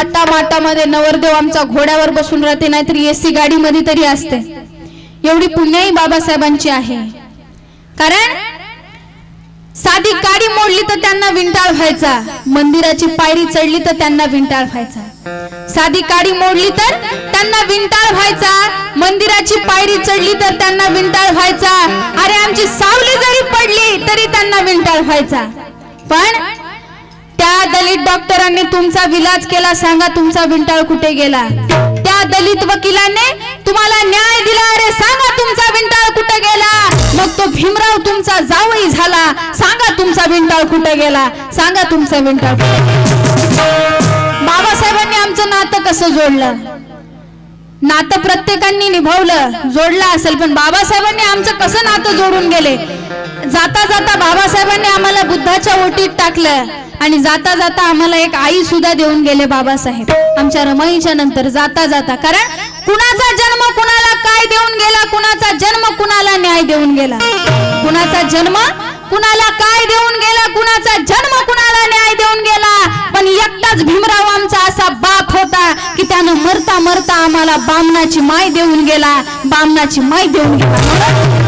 थाटा माटामध्ये नवरदेव आमचा घोड्यावर बसून राहते नाहीतर एसी गाडीमध्ये तरी असते. एवढी पुण्याही बाबासाहेबांची आहे. कारण साधी गाडी मोडली तर त्यांना विंटाळ व्हायचा. मंदिराची पायरी चढली तर त्यांना विंटाळ व्हायचा. साधी गाडी मोडली तर त्यांना विंटाळ व्हायचा. मंदिराची पायरी चढली तर त्यांना विंटाळ व्हायचा. अरे आमची सावली जरी पडली तरी त्यांना विंटाळ व्हायचा. पण त्या दलित डॉक्टरांनी तुमचा विलाज केला सांगा तुमचा विंटाळ कुठे गेला? त्या दलित वकिलाने तुम्हाला न्याय दिला अरे सांगा तुमचा विंटाळ कुठे गेला? मग तो भीमराव तुमचा जावई झाला सांगा तुमचा विंटाळ कुठे गेला? सांगा तुमचा विंटाळ बाबासाहेबांनी आमचं नातं कसं जोडलं? नातं प्रत्येकांनी निभावलं जोडलं असेल पण बाबासाहेबांनी आमचं कसं नातं जोडून गेले? जाता जाता बाबासाहेबांनी आम्हाला बुद्धाच्या ओटीत टाकलं आणि जाता जाता आम्हाला एक आई सुद्धा देऊन गेले बाबासाहेब. आमच्या रमाईच्या नंतर जाता जाता कारण कुणाचा जन्म कुणाला काय देऊन गेला कुणाचा जन्म कुणाला न्याय देऊन गेला? कुणाचा जन्म कुणाला काय देऊन गेला कुणाचा जन्म कुणाला न्याय देऊन गेला? पण एकटाच भीमराव आमचा असा बाप होता की त्यानं मरता मरता आम्हाला बामणाची माय देऊन गेला बामणाची माय देऊन गेला.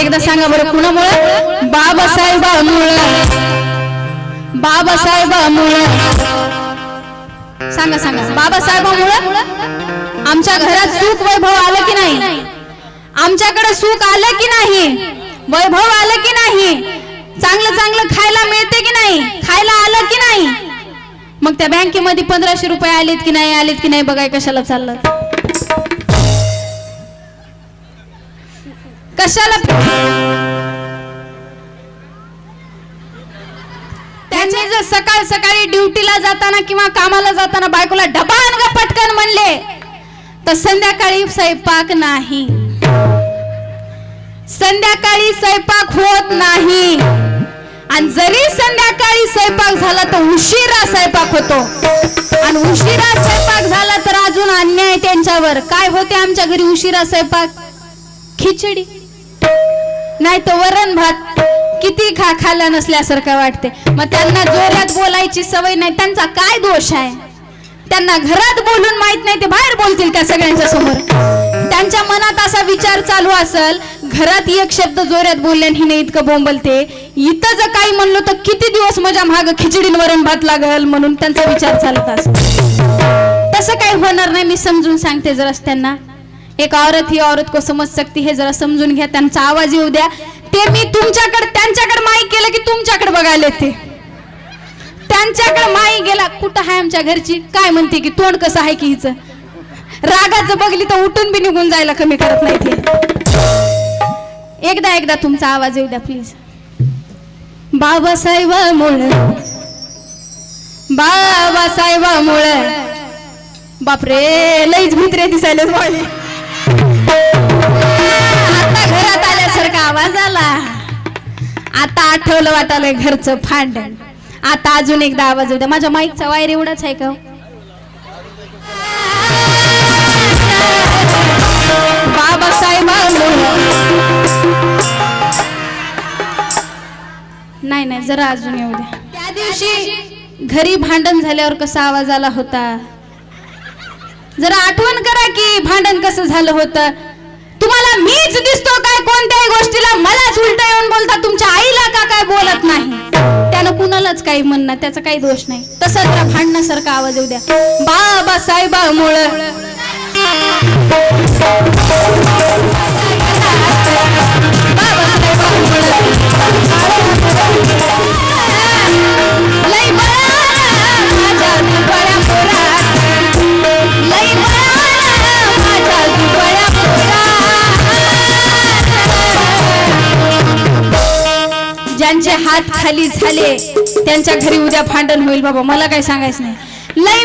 एकदा सांगा बरं कुणामुळे बाबासाहेबामुळे बाबासाहेबामुळे सांगा सांगा. बाबासाहेबामुळे आमच्या घरात सुख वैभव आलं की नाही? आमच्याकडे सुख आलं की नाही? वैभव आलं की नाही? चांगलं चांगलं खायला मिळते की नाही? खायला आलं की नाही? मग त्या बँकेमध्ये पंधराशे रुपये आलेत की नाही आलेत की नाही बघाय कशाला चाललं? कशाला? त्याने जर सकाळ सकाळी ड्युटीला जाताना किंवा कामाला जाताना बायकोला डबा पटकन म्हणले तर संध्याकाळी स्वयंपाक नाही. संध्याकाळी स्वयंपाक होत नाही. आणि जरी संध्याकाळी स्वयंपाक झाला तर उशिरा स्वयंपाक होतो. आणि उशिरा स्वयंपाक झाला तर अजून अन्याय त्यांच्यावर. काय होते आमच्या घरी उशिरा स्वयंपाक? खिचडी. नाही तर वरण भात. किती खा खाल्ला नसल्यासारखं वाटते. मग त्यांना जोरात बोलायची सवय नाही. त्यांचा काय दोष आहे? त्यांना घरात बोलून माहीत नाही ते बाहेर बोलतील त्या सगळ्यांच्या समोर? त्यांच्या मनात असा विचार चालू असेल घरात एक शब्द जोरात बोलल्याने हिने इतकं बोंबलते. इथं जर काही म्हणलो तर किती दिवस माझ्या माग खिचडीन वरण भात लागल म्हणून त्यांचा विचार चालत तसं काही होणार नाही मी समजून सांगते जरा त्यांना. एक औरत ही औरत को समज सकती हे जरा समजून घ्या त्यांचा आवाज येऊ द्या. ते मी तुमच्याकडे त्यांच्याकडे माई केलं की तुमच्याकडे बघायला येते. त्यांच्याकडे माई गेला कुठं आहे आमच्या घरची? काय म्हणते की तोंड कसं आहे की हिचं? रागाचं बघली तर उठून बी निघून जायला कमी करत नाही ते एकदा एकदा तुमचा आवाज येऊ द्या प्लीज बाबासाहेबामुळे बाबासाहेबामुळे बापरे लईच भित्रे दिसायला माझे आता घरात आल्यासारखा आवाज आला. आता आठवलं वाटालं घरचं फांड आता अजून एकदा आवाज येऊ द्या. माझ्या माईकचा वायर एवढाच आहे का? बाबासाहेब मुळ. नाही नाही जरा अजून येऊ द्या. त्या दिवशी घरी भांडण झाल्यावर कसा आवाज आला होता? जरा आठवण करा की भांडण कसं झालं होतं. तुम्हाला मीच दिसतो काय कोणत्याही गोष्टीला? मलाच उलट येऊन बोलता तुमच्या आईला का काय बोलत नाही? त्यानं कुणालाच काही म्हणणं त्याचा काही दोष नाही. तसं त्या भांडण्यासारखा आवाज येऊ द्या. बाबा साहेबामुळं हात खाली झाले. त्यांच्या घरी उद्या भांडण होईल बाबा. मला काय सांगायचं नाही. लई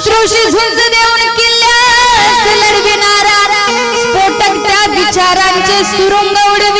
शत्रूशी झुंज देऊन किल्ल्यास लढविणारा स्फोटक त्या विचारांचे सुरुंग उडवी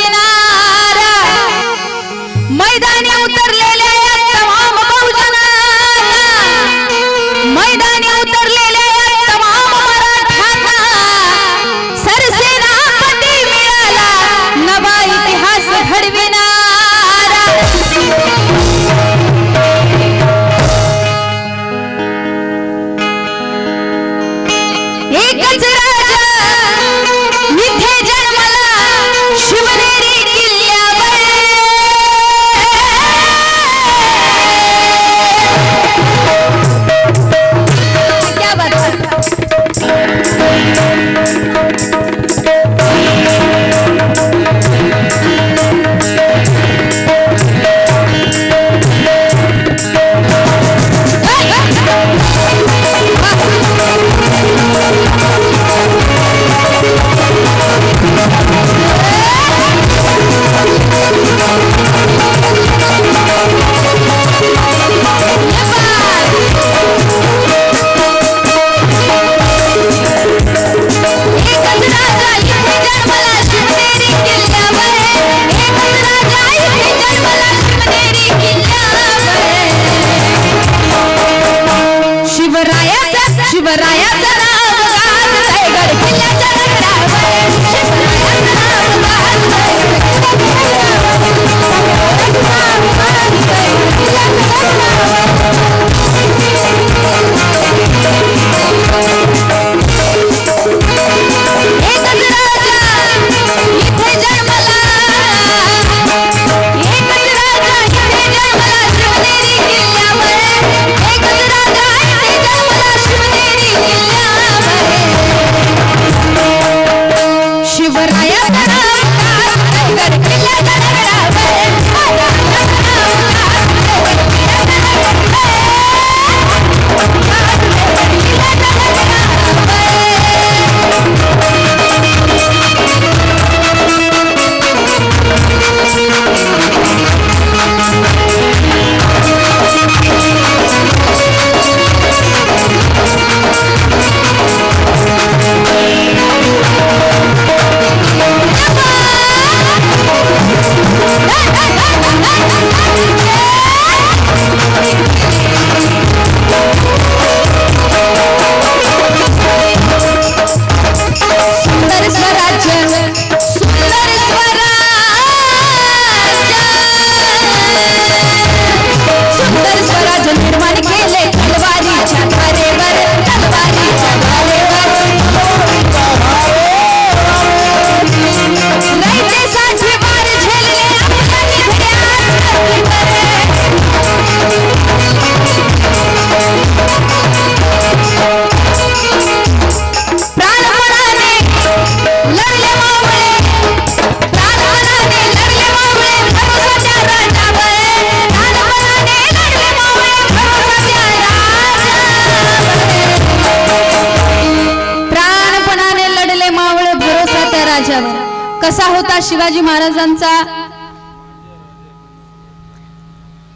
शिवाजी महाराजांचा.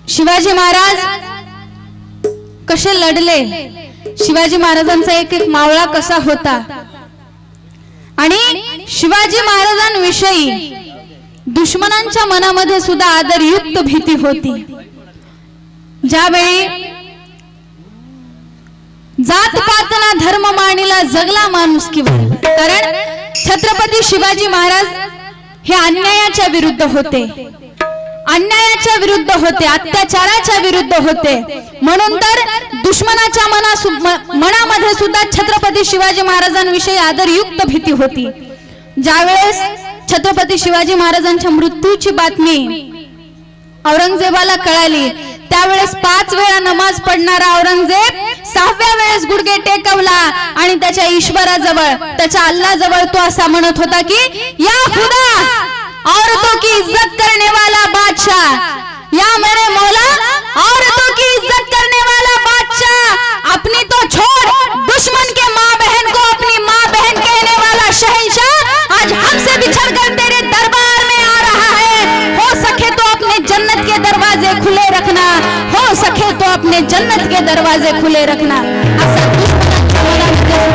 शिवाजी महाराज कसे लढले? शिवाजी महाराजांचा एक एक मावळा कसा होता? आणि शिवाजी महाराजांविषयी दुश्मनांच्या मनामध्ये सुद्धा आदरयुक्त भीती होती. ज्यावेळी जात पातला धर्म मानिला जगला माणूस किंवा कारण छत्रपती शिवाजी महाराज हे अन्यायाच्या विरुद्ध होते. अन्यायाच्या विरुद्ध होते अत्याचाराच्या विरुद्ध होते. म्हणून तर दुश्मनाच्या मना मनामध्ये सुद्धा छत्रपती शिवाजी महाराजांविषयी आदरयुक्त भीती होती. ज्यावेळेस छत्रपती शिवाजी महाराजांच्या मृत्यूची बातमी औरंगजेबाला कळाली त्यावेळेस पाच वेळा नमाज पडणारा औरंगजेब सहाव्या वेळेस गुडघे टेकवला आणि त्याच्या ईश्वराजवळ त्याच्या अल्लाजवळ तो असा म्हणत होता की या खुदा औरतों की इज्जत करने वाला बादशाह. या मेरे मौला औरतों की इज्जत करने वाला बादशाह. अपनी तो छोड़ दुश्मन के माँ बहन को अपनी माँ बहन कहने वाला शहनशाह आज हमसे बिछड़ कर अपने जन्नत के दरवाजे खुले रखना। असा दुश्मनाच्या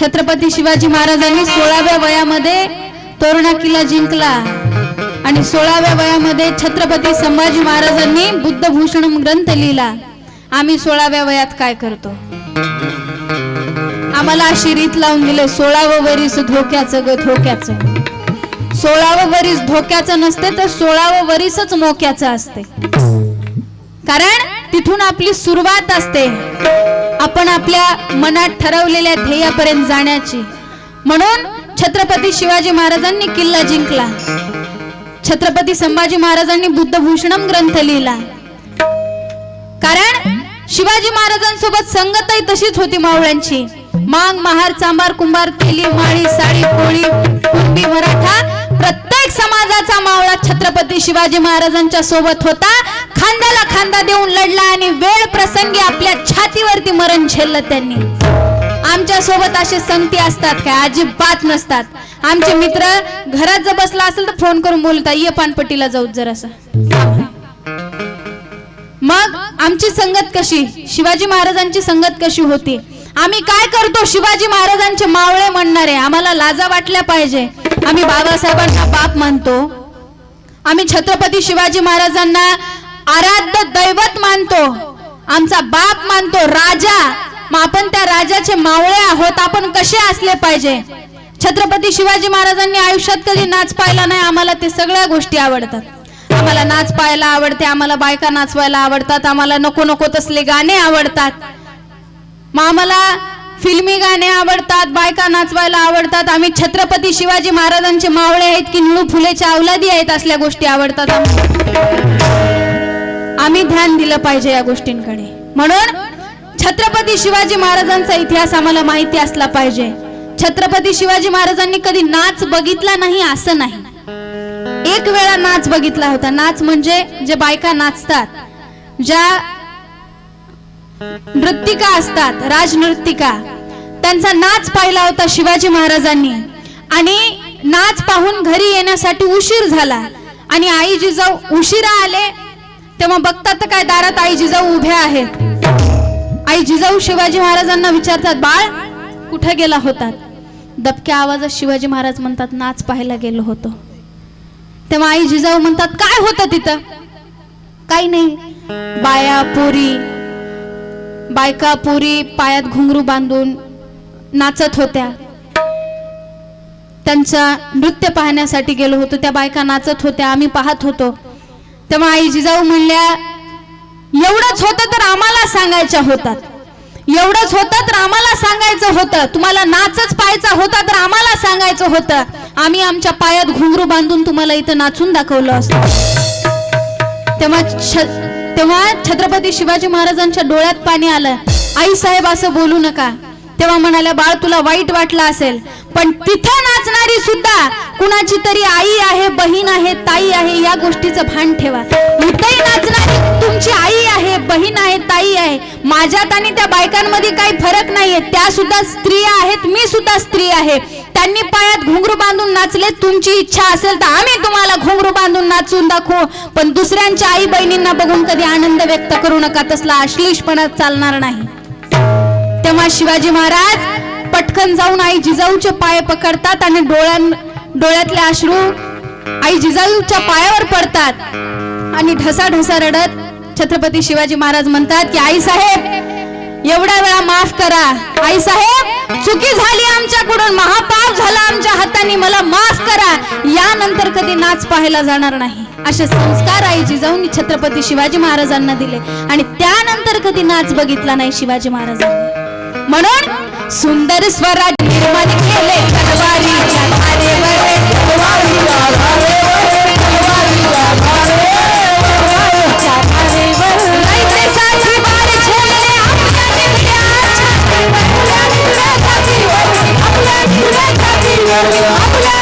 छत्रपती शिवाजी महाराजांनी सोळाव्या वयामध्ये तोरणा किल्ला जिंकला. आणि सोळाव्या वयामध्ये छत्रपती संभाजी महाराजांनी बुद्धभूषण ग्रंथ लिहिला. आम्ही सोळाव्या वयात काय करतो? आम्हाला अशी रीत लावून दिले सोळावं वरीस धोक्याचं ग धोक्याचं. सोळावं वरीस धोक्याचं नसते तर सोळावं वरीसच मोक्याचं असते. कारण तिथून आपली सुरुवात असते. आपण आपल्या मनात ठरवलेल्या ध्येयापर्यंत जाण्याची. म्हणून छत्रपती शिवाजी महाराजांनी किल्ला जिंकला. छत्रपती संभाजी महाराजांनी बुद्धभूषणम ग्रंथ लिहिला. कारण शिवाजी महाराजांसोबत संगतही तशीच होती मावळ्यांची. मांग महार चांबार कुंभार तेली माळी साडी कोळी कुणबी मराठा प्रत्येक समाजाचा मावळा छत्रपती शिवाजी महाराजांच्या सोबत होता. खांद्याला खांदा देऊन लढला आणि वेळ प्रसंगी आपल्या छातीवरती मरण झेललं त्यांनी. आमच्यासोबत असे संगती असतात काय? अजिबात नसतात. आमचे मित्र घरात जर बसला असेल तर फोन करून बोलता ये पानपट्टीला जाऊ जरासं मग आमची संगत कशी? शिवाजी महाराजांची संगत कशी होती? आम्ही काय करतो? शिवाजी महाराजांचे मावळे म्हणणारे आम्हाला लाजा वाटल्या पाहिजे. आम्ही बाबासाहेबांना बाप मानतो. आम्ही छत्रपती शिवाजी महाराजांना आराध्य दैवत मानतो. आमचा बाप मानतो राजा. मग आपण त्या राजाचे मावळे आहोत आपण कसे असले पाहिजे? छत्रपती शिवाजी महाराजांनी आयुष्यात कधी नाच पाहिला नाही आम्हाला ते सगळ्या गोष्टी आवडतात. आम्हाला नाच पाहायला आवडते आम्हाला बायका नाचवायला आवडतात आम्हाला नको नको तसले गाणे आवडतात. मग आम्हाला फिल्मी गाणे आवडतात बायका नाचवायला आवडतात. आम्ही छत्रपती शिवाजी महाराजांचे मावळे आहेत की निळू फुलेच्या अवलादी आहेत असल्या गोष्टी आवडतात आम्ही ध्यान दिलं पाहिजे या गोष्टींकडे. म्हणून छत्रपती शिवाजी महाराजांचा इतिहास आम्हाला माहिती असला पाहिजे. छत्रपती शिवाजी महाराजांनी कधी नाच बघितला नाही असं नाही. एक वेळा नाच बघितला होता. नाच म्हणजे जे बायका नाचतात ज्या नृत्तिका असतात राजनृत्तिका. त्यांचा नाच पाहिला होता शिवाजी महाराजांनी. आणि नाच पाहून घरी येण्यासाठी उशीर झाला. आणि आई जिजाऊ उशिरा आले तेव्हा बघतात तर काय दारात आई जिजाऊ उभ्या आहेत. आई जिजाऊ शिवाजी महाराजांना विचारतात बाळ कुठे गेला होतात? दबक्या आवाजात शिवाजी महाराज म्हणतात नाच पाहायला गेलो होतो. तेव्हा आई जिजाऊ म्हणतात काय होतं तिथं? काही नाही. बाया पोरी बायका पुरी पायात घुंगरू बांधून नाचत होत्या. त्यांचा नृत्य पाहण्यासाठी गेलो होतो. त्या बायका नाचत होत्या आम्ही पाहत होतो. तेव्हा आई जिजाऊ म्हणल्या एवढंच होतं तर आम्हाला सांगायच्या होतात. एवढंच होतं तर आम्हाला सांगायचं होतं. तुम्हाला नाचच पाहायचा होता तर आम्हाला सांगायचं होतं. आम्ही आमच्या पायात घुंगरू बांधून तुम्हाला इथं नाचून दाखवलं असतं. तेव्हा तेव्हा छत्रपती शिवाजी महाराजांच्या डोळ्यात पाणी आलं. आई साहेब असं बोलू नका. तेव्हा म्हणाल्या बाळ तुला वाईट वाटलं असेल पण तिथं नाचणारी सुद्धा कुणाची तरी आई आहे बहीण आहे ताई आहे या गोष्टीचं भान ठेवा. इथंही नाचणारी तुमची आई आहे बहीण आहे ताई आहे. माझ्यात आणि त्या बायकांमध्ये काही फरक नाहीये. त्या सुद्धा स्त्रिया आहेत मी सुद्धा स्त्री आहे. त्यांनी पायात घुंगरू बांधून नाचले. तुमची इच्छा असेल तर आम्ही तुम्हाला घुंगरू बांधून नाचून दाखवू. पण दुसऱ्यांच्या आई बहिणींना बघून कधी आनंद व्यक्त करू नका तसला अश्लीषपणा चालणार नाही. तेव्हा शिवाजी महाराज पटकन जाऊन आई जिजाऊचे पाय पकडतात आणि डोळ्यां डोळ्यातले अश्रू आई जिजाऊच्या पायावर पडतात. आणि ढसा ढसा रडत छत्रपती शिवाजी महाराज म्हणतात की आई साहेब एवढ्या वेळा माफ करा. आई साहेब चुकी झाली आमच्याकडून. महापा झाला आमच्या हाताने मला माफ करा. यानंतर कधी नाच पाहायला जाणार नाही. असे संस्कार आई जिजाऊंनी छत्रपती शिवाजी महाराजांना दिले. आणि त्यानंतर कधी नाच बघितला नाही शिवाजी महाराजांनी. म्हणून सुंदर स्वराज निर्माण केले आपल्या